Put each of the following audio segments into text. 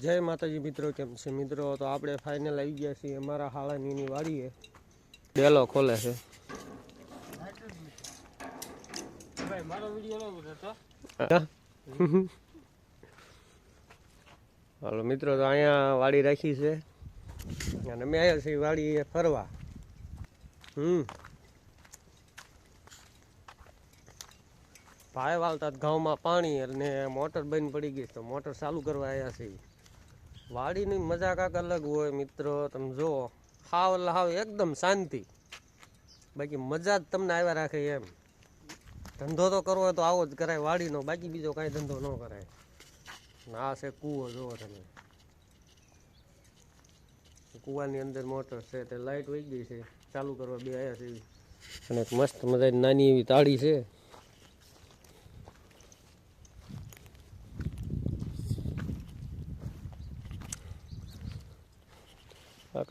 જય માતાજી મિત્રો, કેમ છે? મિત્રો, તો આપણે ફાઇનલ આવી ગયા છીએ અમારા હાળાની વાડીએ. ડેલો ખોલે છે? હાલો મિત્રો, તો અહીંયા વાડી રાખી છે. અને અમે આવ્યા છીએ વાડીએ ફરવા. હમ. ભાઈ વાળતા ગામમાં પાણી અને મોટર બંધ પડી ગઈ તો મોટર ચાલુ કરવા આવ્યા છીએ. વાડીની મજા કાંક અલગ હોય મિત્રો, તમે જુઓ. હાવ હાવ એકદમ શાંતિ. બાકી મજા જ તમને આવ્યા રાખે એમ. ધંધો તો કરવો હોય તો આવો જ કરાય, વાડીનો, બાકી બીજો કાંઈ ધંધો ન કરાય. આ છે કૂવો, જુઓ તમે. કૂવાની અંદર મોટર છે, તે લાઇટ વહી ગઈ છે. ચાલુ કરવા બે આવ્યા છે અને એક મસ્ત મજાની નાની એવી તાળી છે.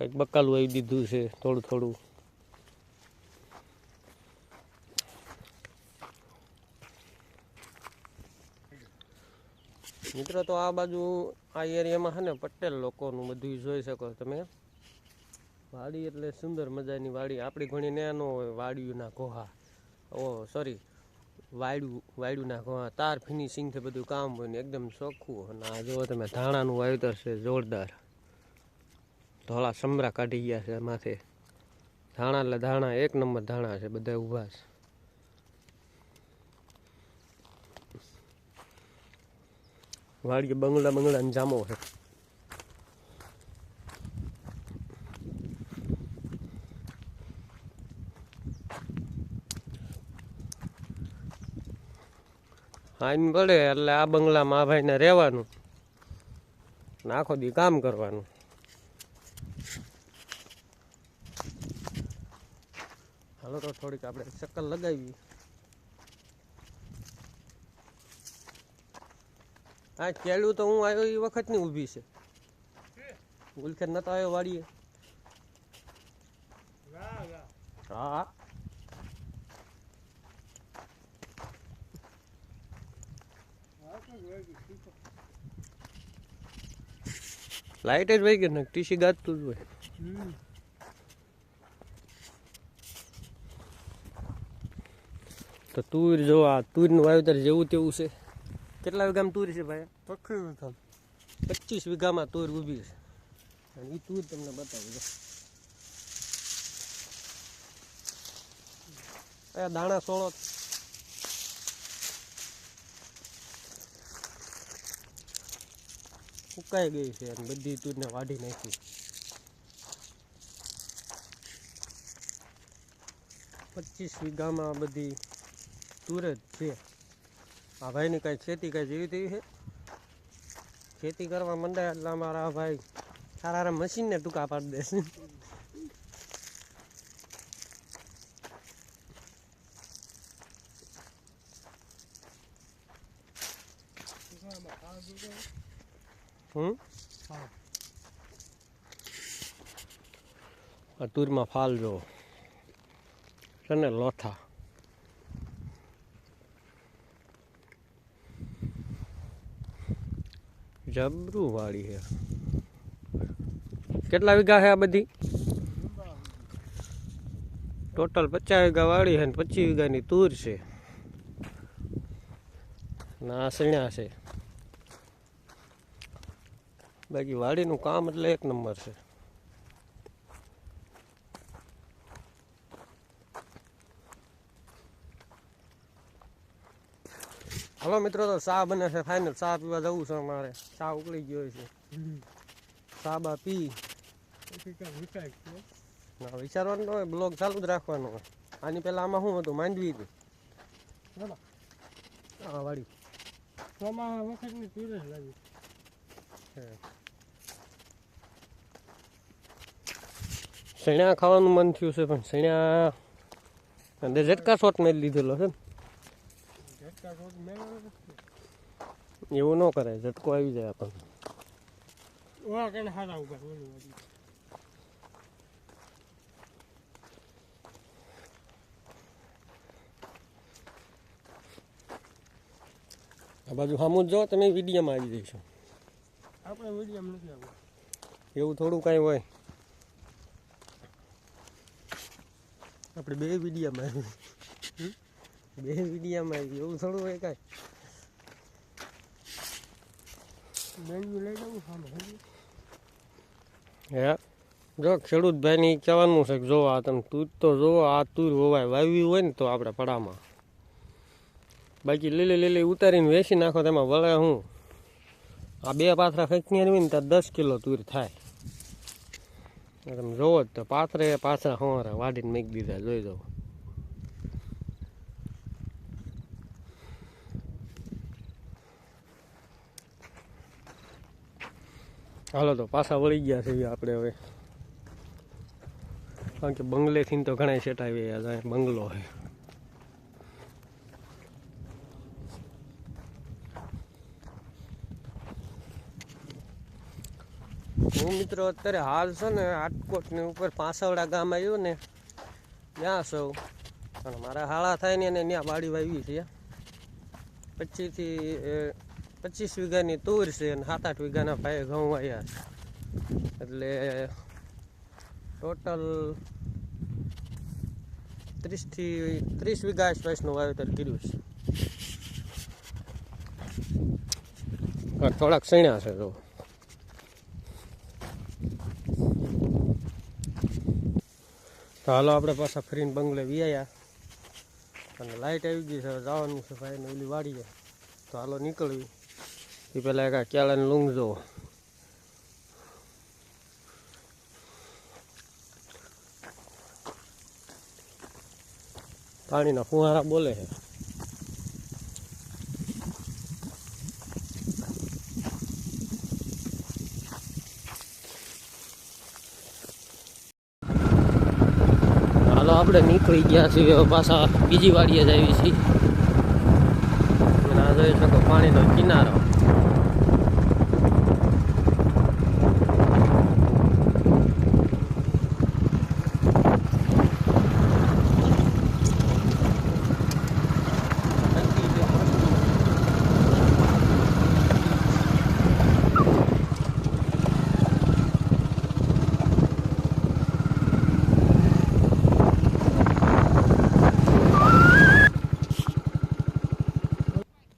કંઈક બકાલું આવી દીધું છે, થોડું થોડું. મિત્રો, તો આ બાજુ, આ એરિયામાં છે ને પટેલ લોકોનું બધું જોઈ શકો તમે. વાડી એટલે સુંદર મજાની વાડી. આપણી ઘણી નાનો હોય, વાડીઓના ગોહા. ઓ સોરી વાયડું, વાયડુંના કોહા તાર ફિનિશિંગથી બધું કામ હોય ને, એકદમ ચોખ્ખું. અને આ જુઓ તમે, ધાણાનું વાવેતર છે, જોરદાર. ધોળા સમરા કાઢી ગયા છે માથે. ધાણા એટલે ધાણા, એક નંબર ધાણા છે, બધા ઊભા છે. વાડીએ બંગલા બંગલા જામો છે. આઈન પડે એટલે આ બંગલામાં આ ભાઈને રહેવાનું આખો દી કામ કરવાનું હાલો તો થોડીક આપણે ચક્કર લગાવી આ કેળું તો હું આવ્યો એ વખતની ઊભી છે. ગુલખેર નતો આવ્યો વાડીએ. હા. લાઇટ જ વહી ગઈ ને ટીસી ગાતું જ હોય. તો તુર જો આ તુરનું વાવેતર જેવું તેવું છે. કેટલા વીઘામાં તુર છે ભાઈ? પચીસ વીઘા પચીસ વીઘામાં તુર ઊભી છે. અને એ તુર તમને બતાવું જો. એ દાણા સોળો. સુકાઈ ગઈ છે અને બધી તુરને વાઢી નાખી. પચીસ વીઘામાં બધી તુર જ છે. આ ભાઈની કાંઈ ખેતી કાંઈ જેવી તેવી છે? ખેતી કરવા મંડાય એટલે અમારા ભાઈ સારા સારા મશીનને ટૂંકા પાડી દેશે હમ? આ તુરમાં ફાલ જો. છે લોથા. જબરું વાળી છે. કેટલા વીઘા છે આ બધી? ટોટલ પચાસ વીઘા વાળી છે ને પચીસ વીઘાની તૂર છે. ના સણ્યા છે. બાકી વાડીનું કામ એટલે એક નંબર છે. હલો મિત્રો તો ચા બને છે ફાઇનલ ચા પીવા જવું છે અમારે. ચા ઉકળી ગયો છે. ચા બા પી. ના વિચારવાનું હોય બ્લોગ ચાલુ જ રાખવાનો હોય. આની પહેલાં આમાં શું હતું? માંડવી હતી. હા વાળી. ચોમાસા વખતની લાગી. ખાવાનું મન થયું છે પણ સણ્યા અંદર ઝટકા શોટ મેં લીધેલો છે ને. એવું ન કરાય ઝટકો આવી જાય આપણને. હારા ઊભા આ બાજુ સામું જ જો તમે વિડીયામાં આવી જઈશો. આપણે વિડીયામાં નથી આવવું એવું થોડું કાંઈ હોય. આપણે બે વિડીયામાં. આવી બે વિડીયામાં એવું થોડું હોય કાંઈ. લઈ જવું હે? જો ખેડૂત ભાઈની કહેવાનું છે કે જો આ તમે તૂર તો જોવો આ તૂર હોવાય વાવી હોય ને તો આપણે પડામાં. બાકી લીલી લીલી ઉતારીને વેચી નાખો, તેમાં વળે હું. આ બે પાથરા ફેંકની હોય ને ત્યાં દસ કિલો તૂર થાય. તમે જોવો જ તો, પાથરે પાછા હવારે વાડીને મૂકી દીધા, જોઈ દો હાલો તો પાછા વળી ગયા છે આપણે હવે. કારણ કે બંગલેથી તો ઘણા સેટ આવી ગયા બંગલો છે. હું મિત્રો અત્યારે હાલ છે ને આટકોટની ઉપર પાસવડા ગામ આવ્યું ને, ત્યાં સૌ પણ મારા હાળા થાય ને એને ત્યાં વાડી વાવી છે. પછીથી પચીસ વીઘાની તુર છે અને સાત આઠ વીઘાના પાયે ઘઉં આવ્યા છે. એટલે ટોટલ ત્રીસથી ત્રીસ વીઘા આસપાસનું વાવેતર કર્યું છે. થોડાક સૈણા છે જો હાલો આપણે પાછા ફરીને બંગલે વ્યાયા. અને લાઇટ આવી ગઈ છે જવાનું છે ભાઈને ઓલી વાડીએ. તો હાલો નીકળવી. એ પહેલાં એક આ કેળાને લૂંગ જોવો પાણીના ફુવારા બોલે છે. આપણે નીકળી ગયા છીએ પાછા બીજી વાડીએ જ આવી છીએ. જોઈ શકો પાણીનો કિનારો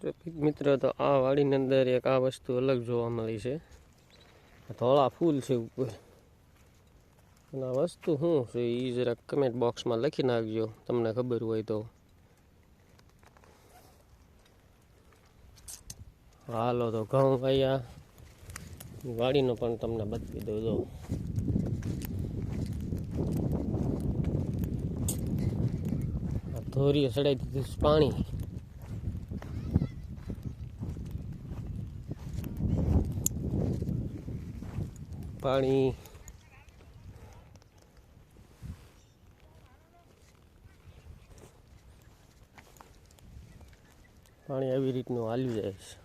ટ્રાફિક મિત્ર તો આ વાડીની અંદર એક આ વસ્તુ અલગ જોવા મળી છે. ધોળા ફૂલ છે ઉપર. અને આ વસ્તુ શું છે? એ જરાક કમેન્ટ બોક્સમાં લખી નાખજો, તમને ખબર હોય તો. હાલો તો ઘઉં અહીંયા વાડીનો પણ તમને બતાવી દઉં, જો. ધોરીએ સડાઈ દીધું પાણી. પાણી. પાણી આવી રીતનું હાલ્યું જાય છે.